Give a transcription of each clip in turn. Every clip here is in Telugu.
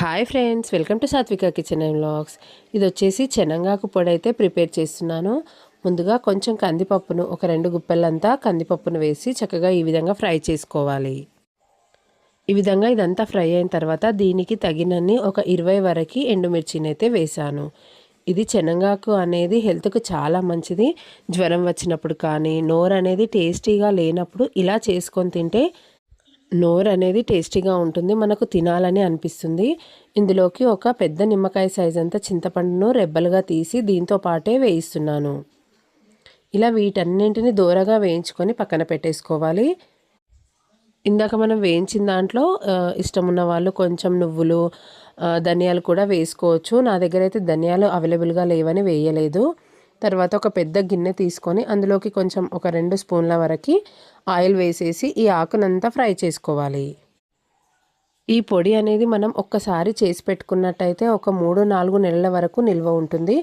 Hi friends welcome to Satvika kitchen and vlogs ఇది వచ్చేసి శనగాకు పొడి అయితే ప్రిపేర్ చేస్తున్నాను. ముందుగా కొంచెం కందిపప్పును ఒక రెండు గుప్పెలంతా కందిపప్పును వేసి చక్కగా ఈ విధంగా ఫ్రై చేసుకోవాలి. ఈ విధంగా ఇదంతా ఫ్రై అయిన తర్వాత దీనికి తగినన్ని ఒక ఇరవై వరకు ఎండుమిర్చిని అయితే వేశాను. ఇది శనగాకు అనేది హెల్త్కు చాలా మంచిది. జ్వరం వచ్చినప్పుడు కానీ నోరు అనేది టేస్టీగా లేనప్పుడు ఇలా చేసుకొని తింటే నోరు అనేది టేస్టీగా ఉంటుంది మనకు తినాలని అనిపిస్తుంది. ఇందులోకి ఒక పెద్ద నిమ్మకాయ సైజ్ అంతా చింతపండును రెబ్బలుగా తీసి దీంతో పాటే వేయిస్తున్నాను. ఇలా వీటన్నింటిని దూరగా వేయించుకొని పక్కన పెట్టేసుకోవాలి. ఇందాక మనం వేయించిన దాంట్లో ఇష్టం ఉన్న వాళ్ళు కొంచెం నువ్వులు ధనియాలు కూడా వేసుకోవచ్చు. నా దగ్గర అయితే ధనియాలు అవైలబుల్గా లేవని వేయలేదు. తర్వాత ఒక పెద్ద గిన్నె తీసుకొని అందులోకి కొంచెం ఒక రెండు స్పూన్ల వరకు ఆయిల్ వేసేసి ఈ ఆకునంతా ఫ్రై చేసుకోవాలి. ఈ పొడి అనేది మనం ఒక్కసారి చేసి పెట్టుకున్నట్టయితే ఒక మూడు నాలుగు నెలల వరకు నిల్వ ఉంటుంది.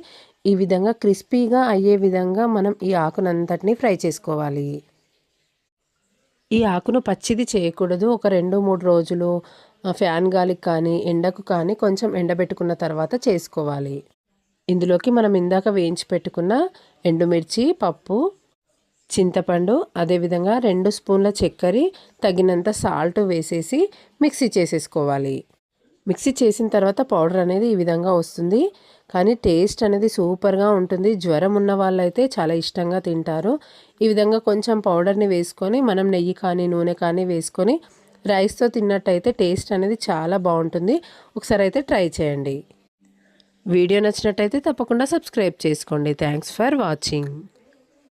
ఈ విధంగా క్రిస్పీగా అయ్యే విధంగా మనం ఈ ఆకునంతటిని ఫ్రై చేసుకోవాలి. ఈ ఆకును పచ్చిది చేయకూడదు. ఒక రెండు మూడు రోజులు ఫ్యాన్ గాలికి కానీ ఎండకు కానీ కొంచెం ఎండబెట్టుకున్న తర్వాత చేసుకోవాలి. ఇందులోకి మనం ఇందాక వేయించి పెట్టుకున్న ఎండుమిర్చి పప్పు చింతపండు అదేవిధంగా రెండు స్పూన్ల చక్కెర తగినంత సాల్ట్ వేసేసి మిక్సీ చేసేసుకోవాలి. మిక్సీ చేసిన తర్వాత పౌడర్ అనేది ఈ విధంగా వస్తుంది. కానీ టేస్ట్ అనేది సూపర్గా ఉంటుంది. జ్వరం ఉన్న వాళ్ళైతే చాలా ఇష్టంగా తింటారు. ఈ విధంగా కొంచెం పౌడర్ని వేసుకొని మనం నెయ్యి కానీ నూనె కానీ వేసుకొని రైస్తో తిన్నట్టయితే టేస్ట్ అనేది చాలా బాగుంటుంది. ఒకసారి అయితే ట్రై చేయండి. వీడియో నచ్చినట్టయితే తప్పకుండా సబ్స్క్రైబ్ చేసుకోండి. Thanks for watching